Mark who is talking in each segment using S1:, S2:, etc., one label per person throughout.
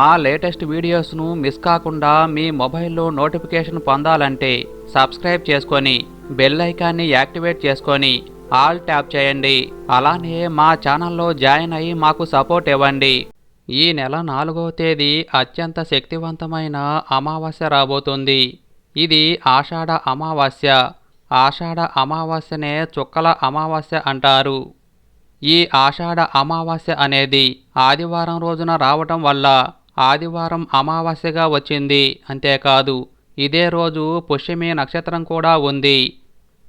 S1: మా latest వీడియోస్ను miss కాకుండా మీ మొబైల్లో నోటిఫికేషన్ పొందాలంటే సబ్స్క్రైబ్ చేసుకొని బెల్ ఐకాన్ని యాక్టివేట్ చేసుకొని ఆల్ ట్యాప్ చేయండి. అలానే మా ఛానల్లో జాయిన్ అయ్యి మాకు సపోర్ట్ ఇవ్వండి. ఈ నెల నాలుగవ తేదీ అత్యంత శక్తివంతమైన అమావాస్య రాబోతుంది. ఇది ఆషాఢ అమావాస్య. ఆషాఢ అమావాస్యనే చుక్కల అమావాస్య అంటారు. ఈ ఆషాఢ అమావాస్య అనేది ఆదివారం రోజున రావటం వల్ల ఆదివారం అమావాస్యగా వచ్చింది. అంతేకాదు ఇదే రోజు పుష్యమి నక్షత్రం కూడా ఉంది.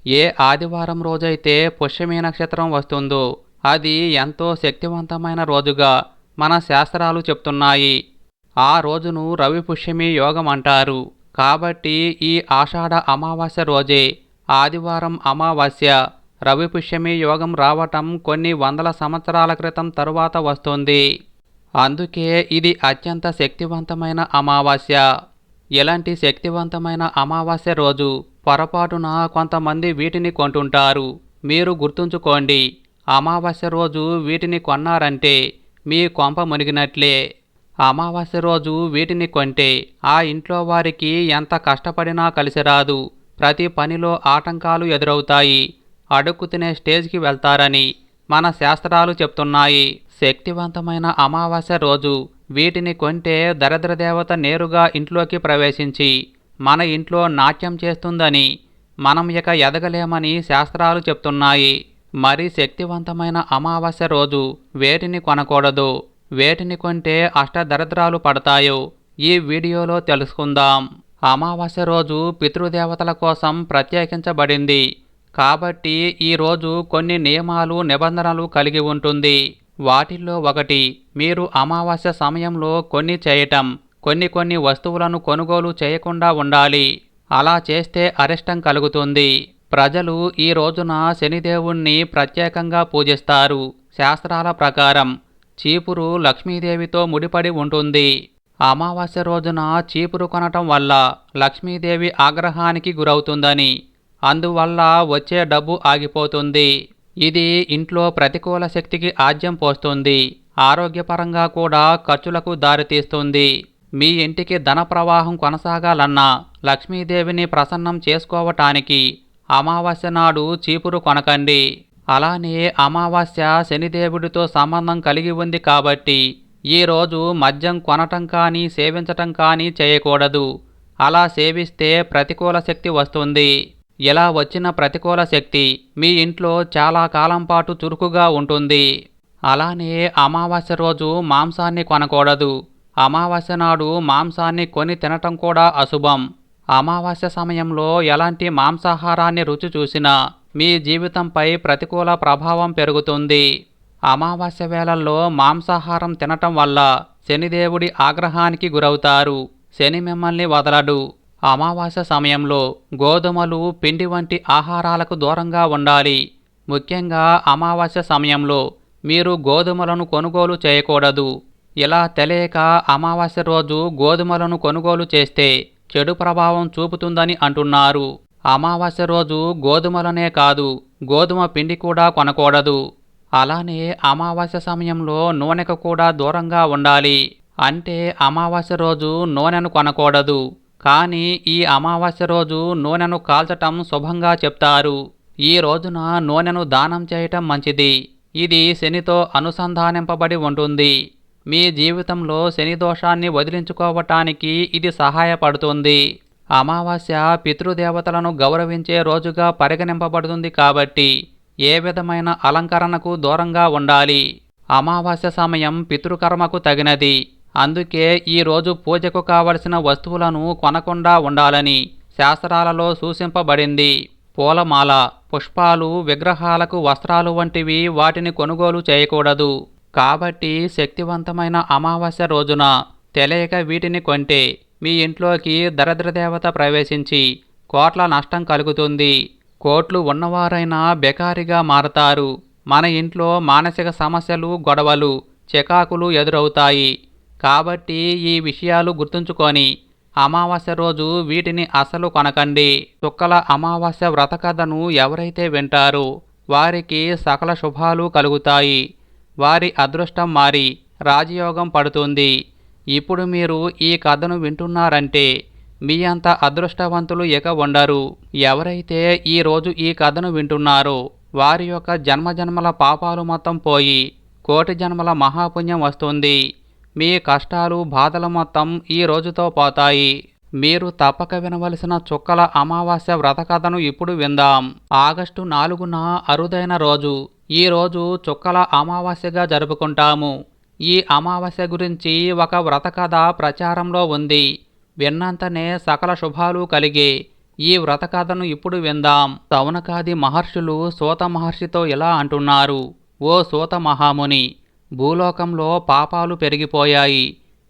S1: ఏ ఆదివారం రోజైతే పుష్యమి నక్షత్రం వస్తుందో అది ఎంతో శక్తివంతమైన రోజుగా మన శాస్త్రాలు చెప్తున్నాయి. ఆ రోజును రవి పుష్యమి యోగం అంటారు. కాబట్టి ఈ ఆషాఢ అమావాస్య రోజే ఆదివారం అమావాస్య రవి పుష్యమి యోగం రావటం కొన్ని వందల సంవత్సరాల క్రితం తరువాత వస్తుంది. అందుకే ఇది అత్యంత శక్తివంతమైన అమావాస్య. ఇలాంటి శక్తివంతమైన అమావాస్య రోజు? పొరపాటున కొంతమంది వీటిని కొంటుంటారు. మీరు గుర్తుంచుకోండి అమావాస్య రోజు వీటిని కొన్నారంటే మీ కొంప మునిగినట్లే. అమావాస్య రోజు వీటిని కొంటే ఆ ఇంట్లో వారికి ఎంత కష్టపడినా కలిసి రాదు. ప్రతి పనిలో ఆటంకాలు ఎదురవుతాయి. అడుక్కు తినే స్టేజ్కి వెళ్తారని మన శాస్త్రాలు చెప్తున్నాయి. శక్తివంతమైన అమావాస్య రోజు వీటిని కొంటే దరిద్ర దేవత నేరుగా ఇంట్లోకి ప్రవేశించి మన ఇంట్లో నాట్యం చేస్తుందని మనం ఇక ఎదగలేమని శాస్త్రాలు చెప్తున్నాయి. మరి శక్తివంతమైన అమావాస్య రోజు వేటిని కొనకూడదు? వేటిని కొంటే అష్టదరిద్రాలు పడతాయో ఈ వీడియోలో తెలుసుకుందాం. అమావాస్య రోజు పితృదేవతల కోసం ప్రత్యేకించబడింది. కాబట్టి ఈ రోజు కొన్ని నియమాలు నిబంధనలు కలిగి ఉంటుంది. వాటిల్లో ఒకటి మీరు అమావాస్య సమయంలో కొన్ని చేయటం కొన్ని కొన్ని వస్తువులను కొనుగోలు చేయకుండా ఉండాలి. అలా చేస్తే అరిష్టం కలుగుతుంది. ప్రజలు ఈ రోజున శనిదేవుణ్ణి ప్రత్యేకంగా పూజిస్తారు. శాస్త్రాల ప్రకారం చీపురు లక్ష్మీదేవితో ముడిపడి ఉంటుంది. అమావాస్య రోజున చీపురు కొనటం వల్ల లక్ష్మీదేవి ఆగ్రహానికి గురవుతుందని అందువల్ల వచ్చే డబ్బు ఆగిపోతుంది. ఇది ఇంట్లో ప్రతికూల శక్తికి ఆజ్యం పోస్తుంది ఆరోగ్యపరంగా కూడా ఖర్చులకు దారితీస్తుంది మీ ఇంటికి ధన ప్రవాహం కొనసాగాలన్నా లక్ష్మీదేవిని ప్రసన్నం చేసుకోవటానికి అమావాస్య నాడు చీపురు కొనకండి. అలానే అమావాస్య శనిదేవుడితో సంబంధం కలిగి ఉంది కాబట్టి ఈరోజు మద్యం కొనటం కానీ సేవించటం కానీ చేయకూడదు. అలా సేవిస్తే ప్రతికూల శక్తి వస్తుంది. ఇలా వచ్చిన ప్రతికూల శక్తి మీ ఇంట్లో చాలా కాలం పాటు చురుకుగా ఉంటుంది. అలానే అమావాస్య రోజు మాంసాన్ని కొనకూడదు. అమావాస్య నాడు మాంసాన్ని కొని తినటం కూడా అశుభం. అమావాస్య సమయంలో ఎలాంటి మాంసాహారాన్ని రుచి చూసినా మీ జీవితంపై ప్రతికూల ప్రభావం పెరుగుతుంది. అమావాస్య వేళల్లో మాంసాహారం తినటం వల్ల శనిదేవుడి ఆగ్రహానికి గురవుతారు. శని మిమ్మల్ని వదలడు. అమావాస్య సమయంలో గోధుమలు పిండి వంటి ఆహారాలకు దూరంగా ఉండాలి. ముఖ్యంగా అమావాస్య సమయంలో మీరు గోధుమలను కొనుగోలు చేయకూడదు. ఇలా తెలియక అమావాస్య రోజు గోధుమలను కొనుగోలు చేస్తే చెడు ప్రభావం చూపుతుందని అంటున్నారు. అమావాస్య రోజు గోధుమలనే కాదు గోధుమ పిండి కూడా కొనకూడదు. అలానే అమావాస్య సమయంలో నూనెకు కూడా దూరంగా ఉండాలి. అంటే అమావాస్య రోజు నూనెను కొనకూడదు. కానీ ఈ అమావాస్య రోజు నూనెను కాల్చటం శుభంగా చెప్తారు. ఈ రోజున నూనెను దానం చేయటం మంచిది. ఇది శనితో అనుసంధానింపబడి ఉంటుంది. మీ జీవితంలో శని దోషాన్ని వదిలించుకోవటానికి ఇది సహాయపడుతుంది. అమావాస్య పితృదేవతలను గౌరవించే రోజుగా పరిగణింపబడుతుంది కాబట్టి ఏ విధమైన అలంకరణకు దూరంగా ఉండాలి. అమావాస్య సమయం పితృకర్మకు తగినది. అందుకే ఈరోజు పూజకు కావలసిన వస్తువులను కొనకుండా ఉండాలని శాస్త్రాలలో సూచింపబడింది. పూలమాల పుష్పాలు విగ్రహాలకు వస్త్రాలు వంటివి వాటిని కొనుగోలు చేయకూడదు. కాబట్టి శక్తివంతమైన అమావాస్య రోజున తెలియక వీటిని కొంటే మీ ఇంట్లోకి దరిద్రదేవత ప్రవేశించి కోట్ల నష్టం కలుగుతుంది. కోట్లు ఉన్నవారైనా బెకారిగా మారతారు. మన ఇంట్లో మానసిక సమస్యలు గొడవలు చికాకులు ఎదురవుతాయి. కాబట్టి ఈ విషయాలు గుర్తుంచుకొని అమావాస్య రోజు వీటిని అసలు కొనకండి. చుక్కల అమావాస్య వ్రత కథను ఎవరైతే వింటారో వారికి సకల శుభాలు కలుగుతాయి. వారి అదృష్టం మారి రాజయోగం పడుతుంది. ఇప్పుడు మీరు ఈ కథను వింటున్నారంటే మీ అంత అదృష్టవంతులు ఇక ఉండరు. ఎవరైతే ఈరోజు ఈ కథను వింటున్నారో వారి యొక్క జన్మజన్మల పాపాలు మొత్తం పోయి కోటి జన్మల మహాపుణ్యం వస్తుంది. మీ కష్టాలు బాధలు మొత్తం ఈ రోజుతో పోతాయి. మీరు తప్పక వినవలసిన చుక్కల అమావాస్య వ్రత కథను ఇప్పుడు విందాం. ఆగస్టు నాలుగున అరుదైన రోజు. ఈ రోజు చుక్కల అమావాస్యగా జరుపుకుంటాము. ఈ అమావాస్య గురించి ఒక వ్రత కథ ప్రచారంలో ఉంది. విన్నంతనే సకల శుభాలు కలిగే ఈ వ్రత కథను ఇప్పుడు విందాం. సౌనకాది మహర్షులు సూత మహర్షితో ఇలా అంటున్నారు. ఓ సూత మహాముని భూలోకంలో పాపాలు పెరిగిపోయాయి.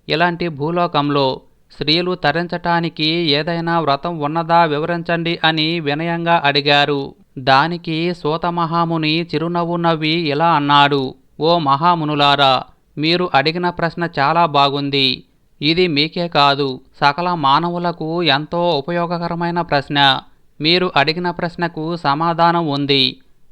S1: ఇలాంటి భూలోకంలో స్త్రీలు తరించటానికి ఏదైనా వ్రతం ఉన్నదా వివరించండి అని వినయంగా అడిగారు. దానికి సూత మహాముని చిరునవ్వు నవ్వి ఇలా అన్నాడు ఓ మహామునులారా మీరు అడిగిన ప్రశ్న చాలా బాగుంది. ఇది మీకే కాదు సకల మానవులకు ఎంతో ఉపయోగకరమైన ప్రశ్న. మీరు అడిగిన ప్రశ్నకు సమాధానం ఉంది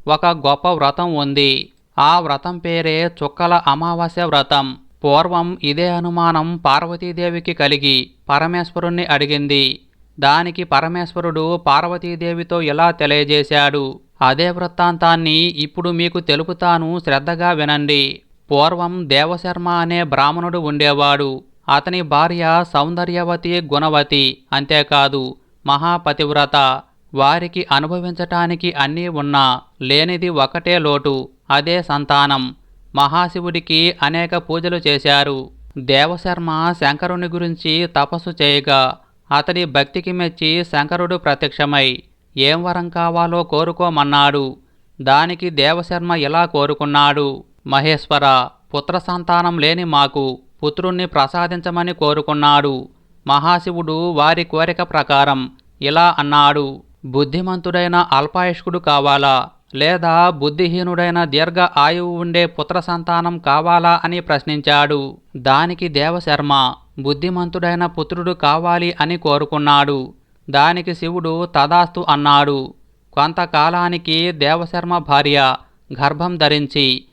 S1: ఒక గొప్ప వ్రతం ఉంది. ఆ వ్రతం పేరే చుక్కల అమావాస్య వ్రతం. పూర్వం ఇదే అనుమానం పార్వతీదేవికి కలిగి పరమేశ్వరుణ్ణి అడిగింది. దానికి పరమేశ్వరుడు పార్వతీదేవితో ఇలా తెలియజేశాడు? అదే వృత్తాంతాన్ని ఇప్పుడు మీకు తెలుపుతాను శ్రద్ధగా వినండి. పూర్వం దేవశర్మ అనే బ్రాహ్మణుడు ఉండేవాడు. అతని భార్య సౌందర్యవతి గుణవతి అంతేకాదు. మహాపతివ్రత. వారికి అనుభవించటానికి అన్నీ ఉన్నా. లేనిది ఒకటే లోటు. అదే సంతానం. మహాశివుడికి అనేక పూజలు చేశారు. దేవశర్మ శంకరుని గురించి తపస్సు చేయగా అతడి భక్తికి మెచ్చి శంకరుడు ప్రత్యక్షమై ఏం వరం కావాలో కోరుకోమన్నాడు. దానికి దేవశర్మ ఇలా కోరుకున్నాడు మహేశ్వర పుత్ర సంతానం లేని మాకు పుత్రుణ్ణి ప్రసాదించమని కోరుకున్నాడు. మహాశివుడు వారి కోరిక ప్రకారం ఇలా అన్నాడు. బుద్ధిమంతుడైన అల్పాయుష్కుడు కావాలా? లేదా బుద్ధిహీనుడైన దీర్ఘ ఆయువు ఉండే పుత్ర సంతానం కావాలా అని ప్రశ్నించాడు. దానికి దేవశర్మ బుద్ధిమంతుడైన పుత్రుడు కావాలి అని కోరుకున్నాడు. దానికి శివుడు తదాస్తు అన్నాడు. కొంతకాలానికి దేవశర్మ భార్య గర్భం ధరించి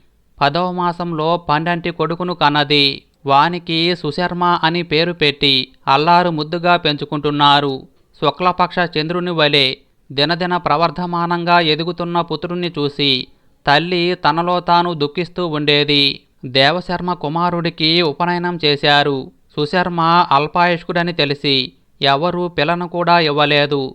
S1: పదవ మాసంలో పండంటి కొడుకును కన్నది. వానికి సుశర్మ అని పేరు పెట్టి అల్లారు ముద్దుగా పెంచుకుంటున్నారు. శుక్లపక్ష చంద్రుని వలె దినదిన ప్రవర్ధమానంగా ఎదుగుతున్న పుత్రుణ్ణి చూసి తల్లి తనలో తాను దుఃఖిస్తూ ఉండేది. దేవశర్మ కుమారుడికి ఉపనయనం చేశారు. సుశర్మ అల్పాయుష్కుడని తెలిసి ఎవరూ పిల్లను కూడా ఇవ్వలేదు.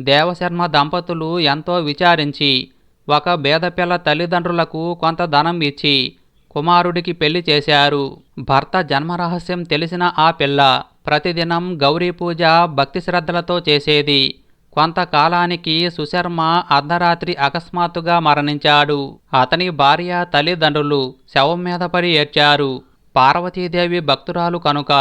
S1: దేవశర్మ దంపతులు ఎంతో విచారించి ఒక బేదపిల్ల తల్లిదండ్రులకు కొంత ధనం ఇచ్చి కుమారుడికి పెళ్ళి చేశారు. భర్త జన్మరహస్యం తెలిసిన ఆ పిల్ల ప్రతిదినం గౌరీ పూజ భక్తి శ్రద్ధలతో చేసేది. కొంతకాలానికి సుశర్మ అర్ధరాత్రి అకస్మాత్తుగా మరణించాడు. అతని భార్య తల్లిదండ్రులు శవం మీద పడి ఏడ్చారు. పార్వతీదేవి భక్తురాలు కనుక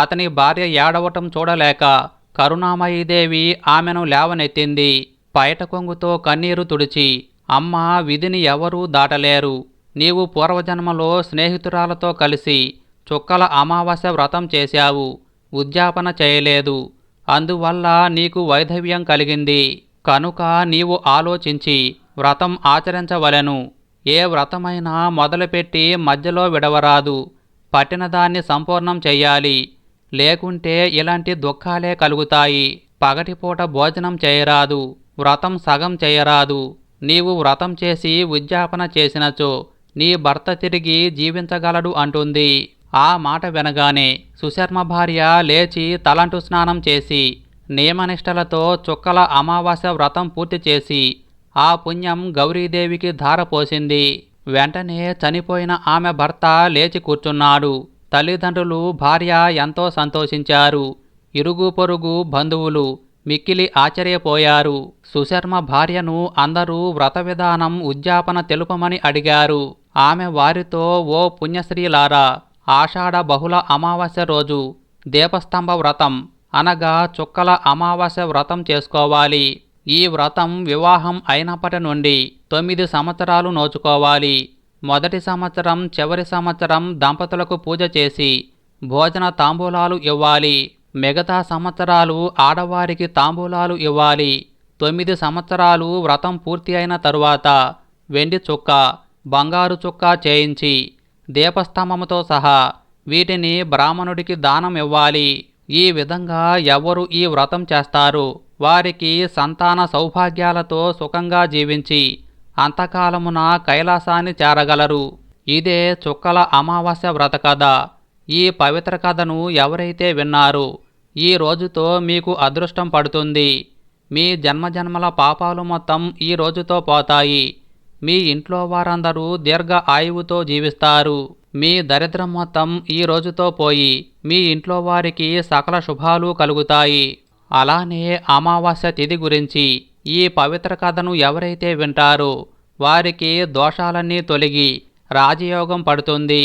S1: అతని భార్య ఏడవటం చూడలేక కరుణామయీదేవి ఆమెను లేవనెత్తింది. పైట కొంగుతో కన్నీరు తుడిచి అమ్మ విధిని ఎవరూ దాటలేరు. నీవు పూర్వజన్మలో స్నేహితురాలతో కలిసి చుక్కల అమావాస్య వ్రతం చేశావు. ఉద్యాపన చేయలేదు. అందువల్ల నీకు వైధవ్యం కలిగింది. కనుక నీవు ఆలోచించి వ్రతం ఆచరించవలెను. ఏ వ్రతమైనా మొదలుపెట్టి మధ్యలో విడవరాదు. పట్టిన దాన్ని సంపూర్ణం చెయ్యాలి. లేకుంటే ఇలాంటి దుఃఖాలే కలుగుతాయి. పగటిపూట భోజనం చేయరాదు. వ్రతం సగం చేయరాదు. నీవు వ్రతం చేసి ఉద్యాపన చేసినచో నీ భర్త తిరిగి జీవించగలడు అంటుంది. ఆ మాట వినగానే సుశర్మ భార్య లేచి తలంటు స్నానం చేసి నియమనిష్టలతో చుక్కల అమావాస్య వ్రతం పూర్తి చేసి ఆ పుణ్యం గౌరీదేవికి ధారపోసింది. వెంటనే చనిపోయిన ఆమె భర్త లేచి కూర్చున్నాడు. తల్లిదండ్రులు భార్య ఎంతో సంతోషించారు. ఇరుగు పొరుగు బంధువులు మిక్కిలి ఆశ్చర్యపోయారు. సుశర్మ భార్యను అందరూ వ్రత విధానం ఉద్యాపన తెలుపమని అడిగారు. ఆమె వారితో ఓ పుణ్యశ్రీలారా ఆషాఢ బహుళ అమావాస్య రోజు దీపస్తంభ వ్రతం అనగా చుక్కల అమావాస్య వ్రతం చేసుకోవాలి. ఈ వ్రతం వివాహం అయినప్పటి నుండి తొమ్మిది సంవత్సరాలు నోచుకోవాలి. మొదటి సంవత్సరం చివరి సంవత్సరం దంపతులకు పూజ చేసి భోజన తాంబూలాలు ఇవ్వాలి. మిగతా సంవత్సరాలు ఆడవారికి తాంబూలాలు ఇవ్వాలి. తొమ్మిది సంవత్సరాలు వ్రతం పూర్తి అయిన తరువాత వెండి చుక్క బంగారు చుక్క చేయించి దీపస్తంభముతో సహా వీటిని బ్రాహ్మణుడికి దానం ఇవ్వాలి. ఈ విధంగా ఎవరు ఈ వ్రతం చేస్తారు? వారికి సంతాన సౌభాగ్యాలతో సుఖంగా జీవించి అంతకాలమున కైలాసాన్ని చేరగలరు. ఇదే చుక్కల అమావాస్య వ్రత కథ. ఈ పవిత్ర కథను ఎవరైతే విన్నారు? ఈ రోజుతో మీకు అదృష్టం పడుతుంది. మీ జన్మజన్మల పాపాలు మొత్తం ఈ రోజుతో పోతాయి. మీ ఇంట్లో వారందరూ దీర్ఘ ఆయువుతో జీవిస్తారు. మీ దరిద్రం మొత్తం ఈ రోజుతో పోయి మీ ఇంట్లో వారికి సకల శుభాలు కలుగుతాయి. అలానే అమావాస్య తిథి గురించి ఈ పవిత్ర కథను ఎవరైతే వింటారో వారికి దోషాలన్నీ తొలగి రాజయోగం పడుతుంది.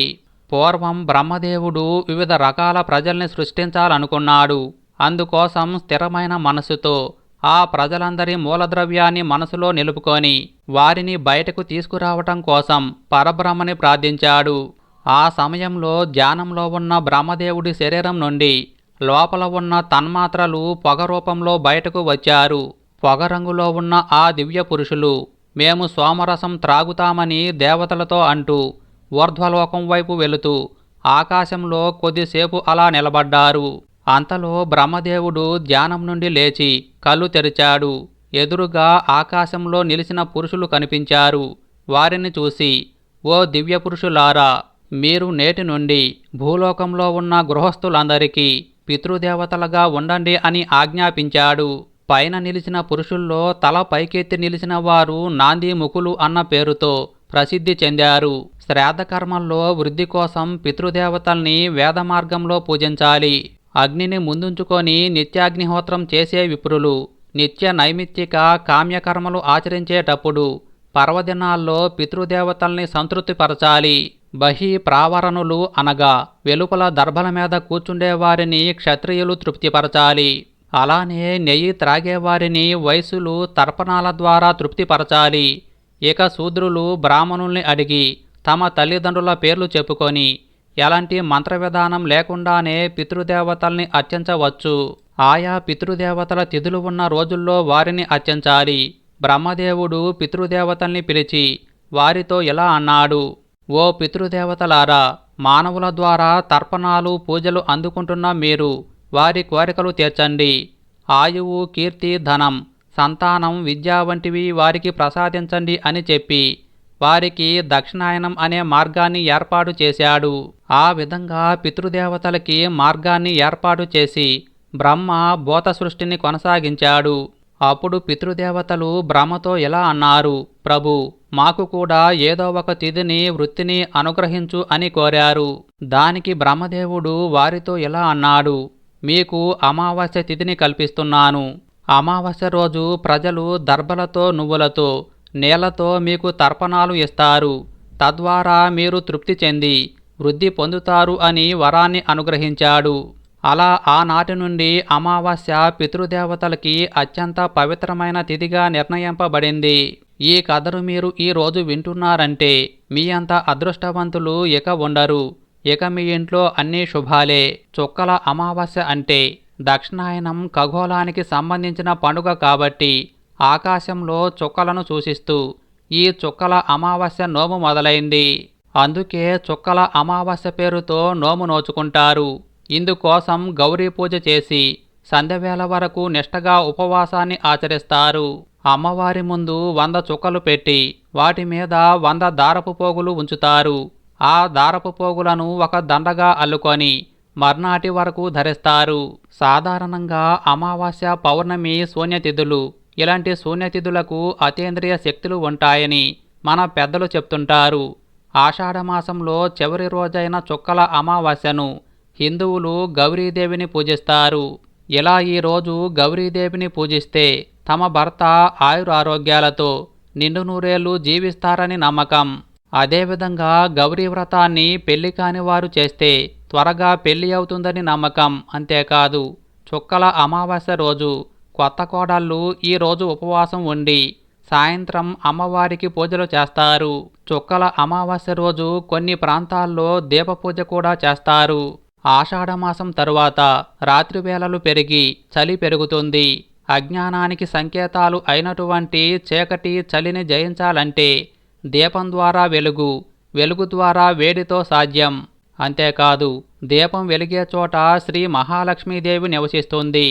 S1: పూర్వం బ్రహ్మదేవుడు వివిధ రకాల ప్రజల్ని సృష్టించాలనుకున్నాడు. అందుకోసం స్థిరమైన మనసుతో ఆ ప్రజలందరి మూలద్రవ్యాన్ని మనసులో నిలుపుకొని వారిని బయటకు తీసుకురావటం కోసం పరబ్రహ్మని ప్రార్థించాడు. ఆ సమయంలో ధ్యానంలో ఉన్న బ్రహ్మదేవుడి శరీరం నుండి లోపల ఉన్న తన్మాత్రలు పొగ రూపంలో బయటకు వచ్చారు. పొగ రంగులో ఉన్న ఆ దివ్య పురుషులు మేము సోమరసం త్రాగుతామని దేవతలతో అంటూ ఊర్ధ్వలోకం వైపు వెళుతూ ఆకాశంలో కొద్దిసేపు అలా నిలబడ్డారు. అంతలో బ్రహ్మదేవుడు ధ్యానం నుండి లేచి కళ్ళు తెరిచాడు. ఎదురుగా ఆకాశంలో నిలిచిన పురుషులు కనిపించారు. వారిని చూసి ఓ దివ్య పురుషులారా మీరు నేటి నుండి భూలోకంలో ఉన్న గృహస్థులందరికీ పితృదేవతలుగా ఉండండి అని ఆజ్ఞాపించాడు. పైన నిలిచిన పురుషుల్లో తల పైకెత్తి నిలిచిన వారు నాంది ముకులు అన్న పేరుతో ప్రసిద్ధి చెందారు. శ్రాద్ధకర్మల్లో వృద్ధి కోసం పితృదేవతల్ని వేద మార్గంలో పూజించాలి. అగ్నిని ముందుంచుకొని నిత్యాగ్నిహోత్రం చేసే విప్రులు నిత్య నైమిత్తిక కామ్యకర్మలు ఆచరించేటప్పుడు పర్వదినాల్లో పితృదేవతల్ని సంతృప్తిపరచాలి. బహి ప్రావరణులు అనగా వెలుపల దర్భల మీద కూర్చుండేవారిని క్షత్రియులు తృప్తిపరచాలి. అలానే నెయ్యి త్రాగేవారిని వయసులు తర్పణాల ద్వారా తృప్తిపరచాలి. ఇక శూద్రులు బ్రాహ్మణుల్ని అడిగి తమ తల్లిదండ్రుల పేర్లు చెప్పుకొని ఎలాంటి మంత్ర విధానం లేకుండానే పితృదేవతల్ని అర్చించవచ్చు. ఆయా పితృదేవతల తిథులు ఉన్న రోజుల్లో వారిని అర్చించాలి. బ్రహ్మదేవుడు పితృదేవతల్ని పిలిచి వారితో ఇలా అన్నాడు. ఓ పితృదేవతలారా మానవుల ద్వారా తర్పణాలు పూజలు అందుకుంటున్న మీరు వారి కోరికలు తీర్చండి. ఆయువు కీర్తి ధనం సంతానం విద్య వంటివి వారికి ప్రసాదించండి అని చెప్పి వారికి దక్షిణాయనం అనే మార్గాన్ని ఏర్పాటు చేశాడు. ఆ విధంగా పితృదేవతలకి మార్గాన్ని ఏర్పాటు చేసి బ్రహ్మ భూత సృష్టిని కొనసాగించాడు. అప్పుడు పితృదేవతలు బ్రహ్మతో ఇలా అన్నారు ప్రభు మాకు కూడా ఏదో ఒక తిథిని వృత్తిని అనుగ్రహించు అని కోరారు. దానికి బ్రహ్మదేవుడు వారితో ఇలా అన్నాడు మీకు అమావాస్య తిథిని కల్పిస్తున్నాను. అమావాస్య రోజు ప్రజలు దర్భలతో నువ్వులతో నేలతో మీకు తర్పణాలు ఇస్తారు. తద్వారా మీరు తృప్తి చెంది వృద్ధి పొందుతారు అని వరాన్ని అనుగ్రహించాడు. అలా ఆనాటి నుండి అమావాస్య పితృదేవతలకి అత్యంత పవిత్రమైన తిథిగా నిర్ణయింపబడింది. ఈ కథను మీరు ఈరోజు వింటున్నారంటే మీ అంత అదృష్టవంతులు ఇక ఉండరు. ఇక మీ ఇంట్లో అన్నీ శుభాలే. చుక్కల అమావాస్య అంటే దక్షిణాయనం ఖగోళానికి సంబంధించిన పండుగ కాబట్టి ఆకాశంలో చుక్కలను సూచిస్తూ ఈ చుక్కల అమావాస్య నోము మొదలైంది. అందుకే చుక్కల అమావాస్య పేరుతో నోము నోచుకుంటారు. ఇందుకోసం గౌరీ పూజ చేసి సంధ్యవేళ వరకు నిష్టగా ఉపవాసాన్ని ఆచరిస్తారు. అమ్మవారి ముందు వంద చుక్కలు పెట్టి వాటి మీద వంద దారపు పోగులు ఉంచుతారు. ఆ దారపు పోగులను ఒక దండగా అల్లుకొని మర్నాటి వరకు ధరిస్తారు. సాధారణంగా అమావాస్య పౌర్ణమి శూన్యతిథులు ఇలాంటి శూన్యతిథులకు అతీంద్రియ శక్తులు ఉంటాయని మన పెద్దలు చెప్తుంటారు. ఆషాఢమాసంలో చివరి రోజైన చుక్కల అమావాస్యను హిందువులు గౌరీదేవిని పూజిస్తారు. ఇలా ఈ రోజు గౌరీదేవిని పూజిస్తే తమ భర్త ఆయురారోగ్యాలతో నిండు నూరేళ్ళు జీవిస్తారని నమ్మకం. అదేవిధంగా గౌరీ వ్రతాన్ని పెళ్ళి కాని వారు చేస్తే త్వరగా పెళ్ళి అవుతుందని నమ్మకం అంతేకాదు. చుక్కల అమావాస్య రోజు కొత్త కోడళ్ళు ఈరోజు ఉపవాసం ఉండి సాయంత్రం అమ్మవారికి పూజలు చేస్తారు. చుక్కల అమావాస్య రోజు కొన్ని ప్రాంతాల్లో దీపపూజ కూడా చేస్తారు. ఆషాఢమాసం తరువాత రాత్రివేళలు పెరిగి చలి పెరుగుతుంది. అజ్ఞానానికి సంకేతాలు అయినటువంటి చీకటి చలిని జయించాలంటే దీపం ద్వారా వెలుగు వెలుగు ద్వారా వేడితో సాధ్యం. అంతేకాదు దీపం వెలిగే చోట శ్రీ మహాలక్ష్మీదేవి నివసిస్తుంది.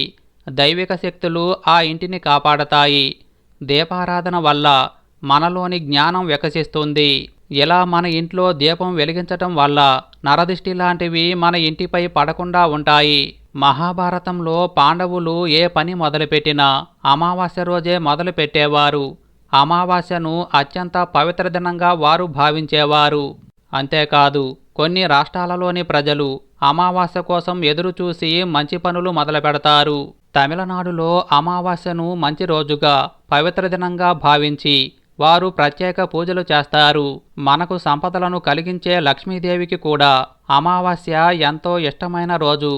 S1: దైవిక శక్తులు ఆ ఇంటిని కాపాడతాయి. దీపారాధన వల్ల మనలోని జ్ఞానం వికసిస్తుంది ఇలా మన ఇంట్లో దీపం వెలిగించటం వల్ల నరదిష్టి లాంటివి మన ఇంటిపై పడకుండా ఉంటాయి. మహాభారతంలో పాండవులు ఏ పని మొదలుపెట్టినా అమావాస్య రోజే మొదలుపెట్టేవారు. అమావాస్యను అత్యంత పవిత్ర దినంగా వారు భావించేవారు. అంతేకాదు కొన్ని రాష్ట్రాలలోని ప్రజలు అమావాస్య కోసం ఎదురుచూసి మంచి పనులు మొదలుపెడతారు. తమిళనాడులో అమావాస్యను మంచి రోజుగా పవిత్ర దినంగా భావించి వారు ప్రత్యేక పూజలు చేస్తారు. మనకు సంపదలను కలిగించే లక్ష్మీదేవికి కూడా అమావాస్య ఎంతో ఇష్టమైన రోజు.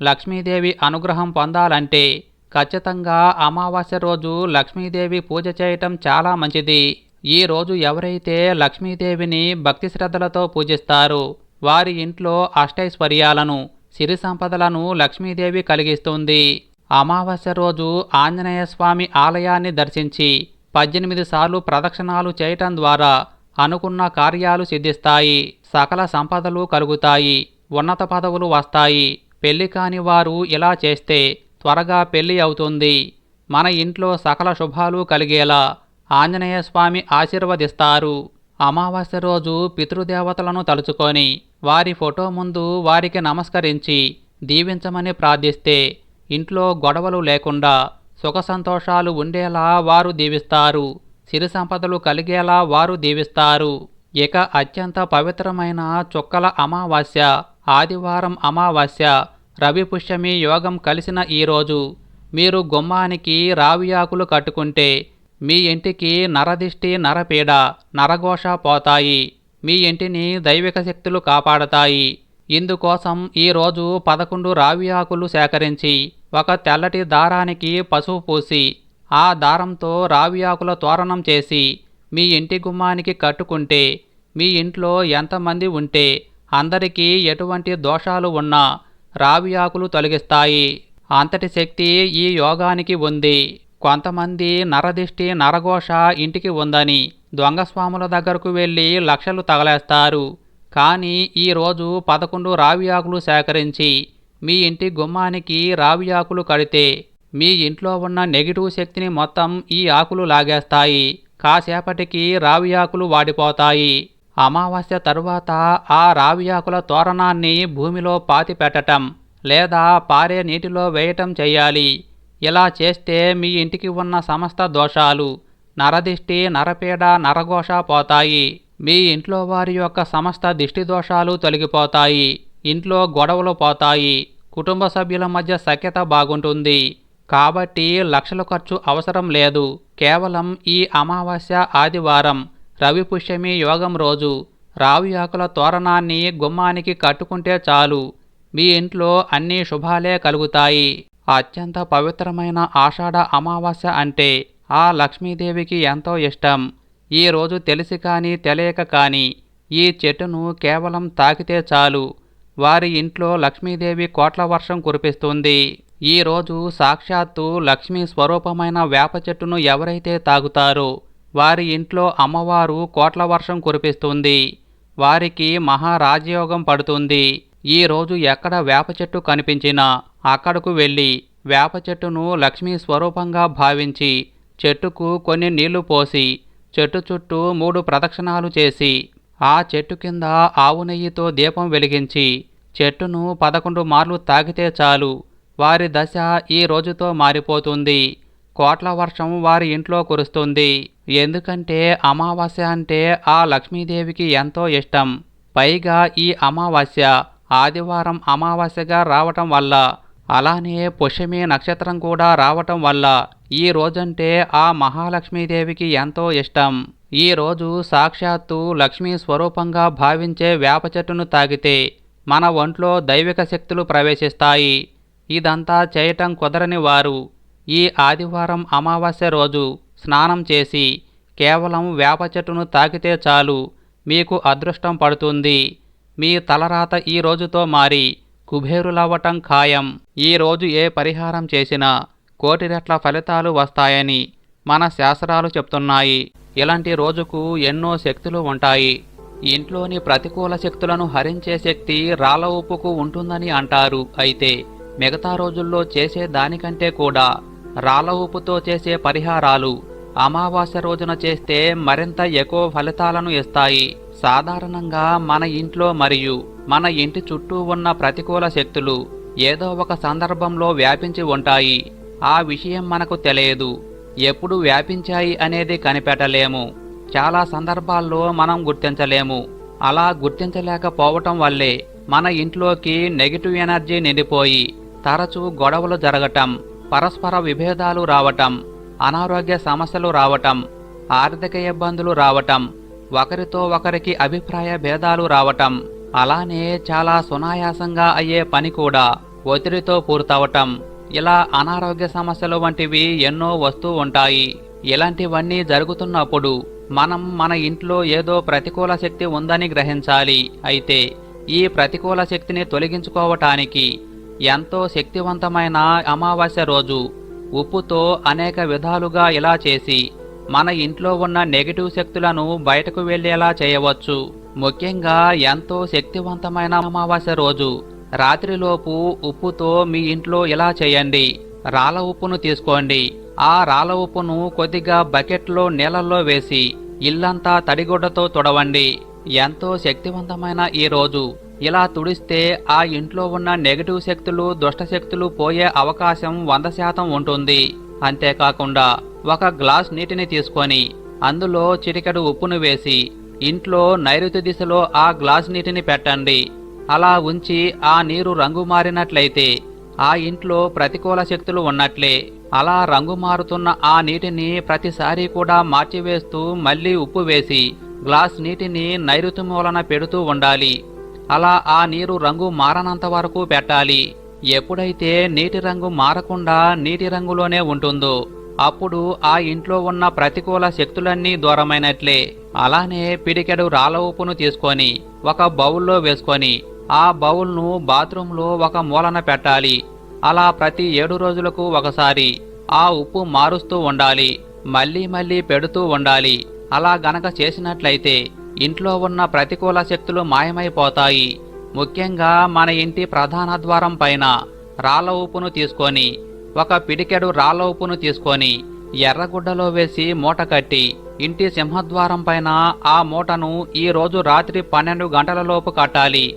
S1: లక్ష్మీదేవి అనుగ్రహం పొందాలంటే ఖచ్చితంగా అమావాస్య రోజు లక్ష్మీదేవి పూజ చేయటం చాలా మంచిది. ఈ రోజు ఎవరైతే లక్ష్మీదేవిని భక్తి శ్రద్ధలతో పూజిస్తారో వారి ఇంట్లో అష్టైశ్వర్యాలను సిరి సంపదలను లక్ష్మీదేవి కలిగిస్తుంది. అమావాస్య రోజు ఆంజనేయ స్వామి ఆలయాన్ని దర్శించి పద్దెనిమిది సార్లు ప్రదక్షిణాలు చేయటం ద్వారా అనుకున్న కార్యాలు సిద్ధిస్తాయి. సకల సంపదలు కలుగుతాయి. ఉన్నత పదవులు వస్తాయి. పెళ్ళి కాని వారు ఇలా చేస్తే త్వరగా పెళ్ళి అవుతుంది. మన ఇంట్లో సకల శుభాలు కలిగేలా ఆంజనేయ స్వామి ఆశీర్వదిస్తారు. అమావాస్య రోజు పితృదేవతలను తలుచుకొని వారి ఫోటో ముందు వారికి నమస్కరించి దీవించమని ప్రార్థిస్తే ఇంట్లో గొడవలు లేకుండా సుఖ సంతోషాలు ఉండేలా వారు దీవిస్తారు. సిరి సంపదలు కలిగేలా వారు దీవిస్తారు. ఇక అత్యంత పవిత్రమైన చుక్కల అమావాస్య ఆదివారం అమావాస్య రవి పుష్యమి యోగం కలిసిన ఈరోజు మీరు గుమ్మానికి రావి ఆకులు కట్టుకుంటే మీ ఇంటికి నరదిష్టి నరపీడ నరఘోష పోతాయి. మీ ఇంటిని దైవిక శక్తులు కాపాడతాయి. ఇందుకోసం ఈరోజు పదకొండు రావి ఆకులు సేకరించి ఒక తెల్లటి దారానికి పసుపు పూసి ఆ దారంతో రావి ఆకుల తోరణం చేసి మీ ఇంటి గుమ్మానికి కట్టుకుంటే మీ ఇంట్లో ఎంతమంది ఉంటే అందరికీ ఎటువంటి దోషాలు ఉన్నా రావి ఆకులు తొలగిస్తాయి. అంతటి శక్తి ఈ యోగానికి ఉంది. కొంతమంది నరదిష్టి నరఘోష ఇంటికి ఉందని దొంగస్వాముల దగ్గరకు వెళ్ళి లక్షలు తగలేస్తారు. కానీ ఈరోజు పదకొండు రావి ఆకులు సేకరించి మీ ఇంటి గుమ్మానికి రావి ఆకులు కడితే మీ ఇంట్లో ఉన్న నెగిటివ్ శక్తిని మొత్తం ఈ ఆకులు లాగేస్తాయి. కాసేపటికి రావి ఆకులు వాడిపోతాయి. అమావాస్య తరువాత ఆ రావి ఆకుల తోరణాన్ని భూమిలో పాతి పెట్టటం లేదా పారే నీటిలో వేయటం చేయాలి. ఇలా చేస్తే మీ ఇంటికి ఉన్న సమస్త దోషాలు నరదిష్టి నరపీడ నరఘోష పోతాయి. మీ ఇంట్లో వారి యొక్క సమస్త దిష్టి దోషాలు తొలగిపోతాయి. ఇంట్లో గొడవలు పోతాయి. కుటుంబ సభ్యుల మధ్య సఖ్యత బాగుంటుంది. కాబట్టి లక్షల ఖర్చు అవసరం లేదు. కేవలం ఈ అమావాస్య ఆదివారం రవి పుష్యమి యోగం రోజు. రావి ఆకుల తోరణాన్ని గుమ్మానికి కట్టుకుంటే చాలు. మీ ఇంట్లో అన్ని శుభాలే కలుగుతాయి. అత్యంత పవిత్రమైన ఆషాఢ అమావాస్య అంటే ఆ లక్ష్మీదేవికి ఎంతో ఇష్టం. ఈ రోజు తెలిసి కానీ తెలియక కానీ ఈ చెట్టును కేవలం తాకితే చాలు. వారి ఇంట్లో లక్ష్మీదేవి కోట్ల వర్షం కురిపిస్తుంది. ఈ రోజు సాక్షాత్తు లక్ష్మీ స్వరూపమైన వేప చెట్టును ఎవరైతే తాగుతారో వారి ఇంట్లో అమ్మవారు కోట్ల వర్షం కురిపిస్తుంది. వారికి మహారాజయోగం పడుతుంది. ఈ రోజు ఎక్కడ వేప చెట్టు కనిపించినా అక్కడకు వెళ్ళి వేప చెట్టును లక్ష్మీ స్వరూపంగా భావించి చెట్టుకు కొన్ని నీళ్ళు పోసి చెట్టు చుట్టూ మూడు ప్రదక్షిణాలు చేసి ఆ చెట్టు కింద ఆవు నెయ్యితో దీపం వెలిగించి చెట్టును పదకొండు మార్లు తాకితే చాలు. వారి దశ ఈ రోజుతో మారిపోతుంది. కోట్ల వర్షం వారి ఇంట్లో కురుస్తుంది. ఎందుకంటే అమావాస్య అంటే ఆ లక్ష్మీదేవికి ఎంతో ఇష్టం. పైగా ఈ అమావాస్య ఆదివారం అమావాస్యగా రావటం వల్ల అలానే పుష్యమి నక్షత్రం కూడా రావటం వల్ల ఈ రోజంటే ఆ మహాలక్ష్మీదేవికి ఎంతో ఇష్టం. ఈ రోజు సాక్షాత్తు లక్ష్మీ స్వరూపంగా భావించే వేప చెట్టును తాగితే మన ఒంట్లో దైవిక శక్తులు ప్రవేశిస్తాయి. ఇదంతా చేయటం కుదరని వారు ఈ ఆదివారం అమావాస్య రోజు స్నానం చేసి కేవలం వేప చెట్టును తాకితే చాలు మీకు అదృష్టం పడుతుంది. మీ తలరాత ఈ రోజుతో మారి కుబేరులవ్వటం ఖాయం. ఈ రోజు ఏ పరిహారం చేసినా కోటి రెట్ల ఫలితాలు వస్తాయని మన శాస్త్రాలు చెప్తున్నాయి. ఇలాంటి రోజుకు ఎన్నో శక్తులు ఉంటాయి. ఇంట్లోని ప్రతికూల శక్తులను హరించే శక్తి రాళ్ళ ఉప్పుకు ఉంటుందని అంటారు. అయితే మిగతా రోజుల్లో చేసే దానికంటే కూడా రాళ్ళ ఉప్పుతో చేసే పరిహారాలు అమావాస్య రోజున చేస్తే మరింత ఎక్కువ ఫలితాలను ఇస్తాయి. సాధారణంగా మన ఇంట్లో మరియు మన ఇంటి చుట్టూ ఉన్న ప్రతికూల శక్తులు ఏదో ఒక సందర్భంలో వ్యాపించి ఉంటాయి. ఆ విషయం మనకు తెలియదు. ఎప్పుడు వ్యాపించాయి అనేది కనిపెట్టలేము. చాలా సందర్భాల్లో మనం గుర్తించలేము. అలా గుర్తించలేకపోవటం వల్లే మన ఇంట్లోకి నెగిటివ్ ఎనర్జీ నిండిపోయి తరచూ గొడవలు జరగటం పరస్పర విభేదాలు రావటం అనారోగ్య సమస్యలు రావటం ఆర్థిక ఇబ్బందులు రావటం ఒకరితో ఒకరికి అభిప్రాయ భేదాలు రావటం అలానే చాలా సునాయాసంగా అయ్యే పని కూడా ఒత్తిడితో పూర్తవటం. ఇలా అనారోగ్య సమస్యలు వంటివి ఎన్నో వస్తూ ఉంటాయి. ఇలాంటివన్నీ జరుగుతున్నప్పుడు మనం మన ఇంట్లో ఏదో ప్రతికూల శక్తి ఉందని గ్రహించాలి. అయితే ఈ ప్రతికూల శక్తిని తొలగించుకోవటానికి ఎంతో శక్తివంతమైన అమావాస్య రోజు ఉప్పుతో అనేక విధాలుగా ఇలా చేసి మన ఇంట్లో ఉన్న నెగిటివ్ శక్తులను బయటకు వెళ్ళేలా చేయవచ్చు. ముఖ్యంగా ఎంతో శక్తివంతమైన అమావాస్య రోజు రాత్రిలోపు ఉప్పుతో మీ ఇంట్లో ఇలా చేయండి? రాళ్ళ ఉప్పును తీసుకోండి. ఆ రాళ్ళ ఉప్పును కొద్దిగా బకెట్లో నీళ్ళల్లో వేసి ఇల్లంతా తడిగుడ్డతో తుడవండి. ఎంతో శక్తివంతమైన ఈ రోజు. ఇలా తుడిస్తే ఆ ఇంట్లో ఉన్న నెగటివ్ శక్తులు దుష్ట శక్తులు పోయే అవకాశం వంద శాతం ఉంటుంది. అంతేకాకుండా ఒక గ్లాస్ నీటిని తీసుకొని అందులో చిటికెడు ఉప్పును వేసి ఇంట్లో నైరుతి దిశలో ఆ గ్లాస్ నీటిని పెట్టండి. అలా ఉంచి ఆ నీరు రంగు మారినట్లయితే ఆ ఇంట్లో ప్రతికూల శక్తులు ఉన్నట్లే. అలా రంగు మారుతున్న ఆ నీటిని ప్రతిసారి కూడా మార్చివేస్తూ మళ్ళీ ఉప్పు వేసి గ్లాస్ నీటిని నైరుతి మూలన పెడుతూ ఉండాలి. అలా ఆ నీరు రంగు మారనంత వరకు పెట్టాలి. ఎప్పుడైతే నీటి రంగు మారకుండా నీటి రంగులోనే ఉంటుందో అప్పుడు ఆ ఇంట్లో ఉన్న ప్రతికూల శక్తులన్నీ దూరమైనట్లే. అలానే పిడికెడు రాళ్ళ ఉప్పును తీసుకొని ఒక బౌల్లో వేసుకొని ఆ బౌల్ను బాత్రూంలో ఒక మూలన పెట్టాలి. అలా ప్రతి ఏడు రోజులకు ఒకసారి ఆ ఉప్పు మారుస్తూ ఉండాలి. మళ్ళీ మళ్ళీ పెడుతూ ఉండాలి. అలా గనక చేసినట్లయితే ఇంట్లో ఉన్న ప్రతికూల శక్తులు మాయమైపోతాయి. ముఖ్యంగా మన ఇంటి ప్రధాన ద్వారం పైన రాళ్ళ ఉప్పును తీసుకొని ఒక పిడికెడు రాళ్ళ ఉప్పును తీసుకొని ఎర్రగుడ్డలో వేసి మూట కట్టి ఇంటి సింహద్వారం పైన ఆ మూటను ఈరోజు రాత్రి పన్నెండు గంటలలోపు కట్టాలి.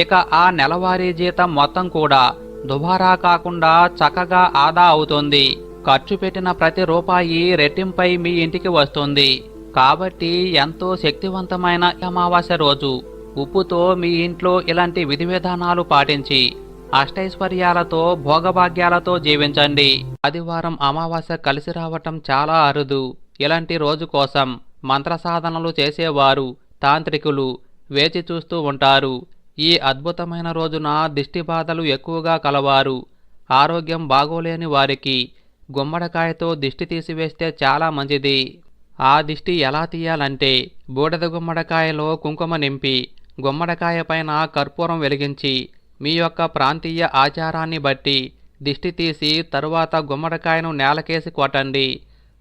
S1: ఇక ఆ నెలవారీ జీతం మొత్తం కూడా దుబారా కాకుండా చక్కగా ఆదా అవుతుంది. ఖర్చు పెట్టిన ప్రతి రూపాయి రెట్టింపై మీ ఇంటికి వస్తుంది. కాబట్టి ఎంతో శక్తివంతమైన అమావాస్య రోజు. ఉప్పుతో మీ ఇంట్లో ఇలాంటి విధి విధానాలు పాటించి అష్టైశ్వర్యాలతో భోగభాగ్యాలతో జీవించండి. ఆదివారం అమావాస్య కలిసి రావటం చాలా అరుదు. ఇలాంటి రోజు కోసం మంత్ర సాధనలు చేసేవారు తాంత్రికులు వేచి చూస్తూ ఉంటారు. ఈ అద్భుతమైన రోజున దిష్టి బాధలు ఎక్కువగా కలవారు. ఆరోగ్యం బాగోలేని వారికి గుమ్మడికాయతో దిష్టి తీసివేస్తే చాలా మంచిది. ఆ దిష్టి ఎలా తీయాలంటే బూడిద గుమ్మడికాయలో కుంకుమ నింపి గుమ్మడికాయ పైన కర్పూరం వెలిగించి మీ యొక్క ప్రాంతీయ ఆచారాన్ని బట్టి దిష్టి తీసి తరువాత గుమ్మడికాయను నేలకేసి కొట్టండి.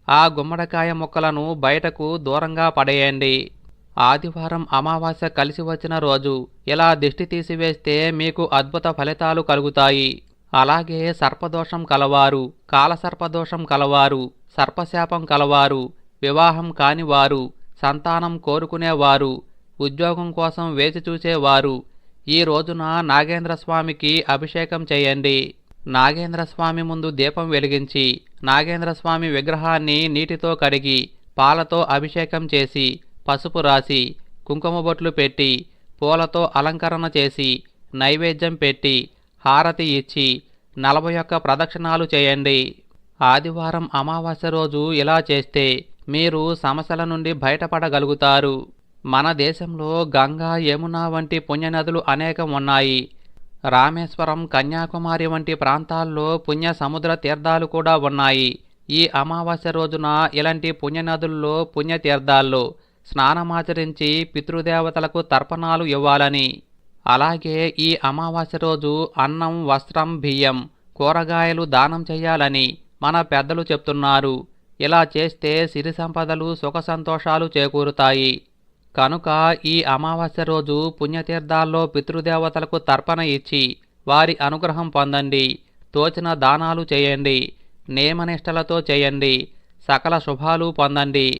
S1: ఆ గుమ్మడికాయ ముక్కలను బయటకు దూరంగా పడేయండి. ఆదివారం అమావాస్య కలిసి వచ్చిన రోజు ఇలా దిష్టి తీసివేస్తే మీకు అద్భుత ఫలితాలు కలుగుతాయి. అలాగే సర్పదోషం కలవారు కాలసర్పదోషం కలవారు సర్పశాపం కలవారు వివాహం కానివారు సంతానం కోరుకునేవారు ఉద్యోగం కోసం వేచి చూసేవారు. ఈ రోజున నాగేంద్ర స్వామికి అభిషేకం చేయండి. నాగేంద్ర స్వామి ముందు దీపం వెలిగించి నాగేంద్ర స్వామి విగ్రహాన్ని నీటితో కడిగి పాలతో అభిషేకం చేసి పసుపు రాసి కుంకుమ బొట్లు పెట్టి పూలతో అలంకరణ చేసి నైవేద్యం పెట్టి హారతి ఇచ్చి నలభై ఒక్క ప్రదక్షిణాలు చేయండి. ఆదివారం అమావాస్య రోజు ఇలా చేస్తే మీరు సమస్యల నుండి బయటపడగలుగుతారు. మన దేశంలో గంగా యమున వంటి పుణ్యనదులు అనేకం ఉన్నాయి. రామేశ్వరం కన్యాకుమారి వంటి ప్రాంతాల్లో పుణ్య సముద్ర తీర్థాలు కూడా ఉన్నాయి. ఈ అమావాస్య రోజున ఇలాంటి పుణ్యనదుల్లో పుణ్యతీర్థాల్లో స్నానమాచరించి పితృదేవతలకు తర్పణాలు ఇవ్వాలని. అలాగే ఈ అమావాస్య రోజు అన్నం వస్త్రం బియ్యం కూరగాయలు దానం చేయాలని మన పెద్దలు చెప్తున్నారు. ఇలా చేస్తే సిరి సంపదలు సుఖ సంతోషాలు చేకూరుతాయి. కనుక ఈ అమావాస్య రోజు పుణ్యతీర్థాల్లో పితృదేవతలకు తర్పణ ఇచ్చి వారి అనుగ్రహం పొందండి. తోచిన దానాలు చేయండి. నియమనిష్టలతో చేయండి. సకల శుభాలు పొందండి.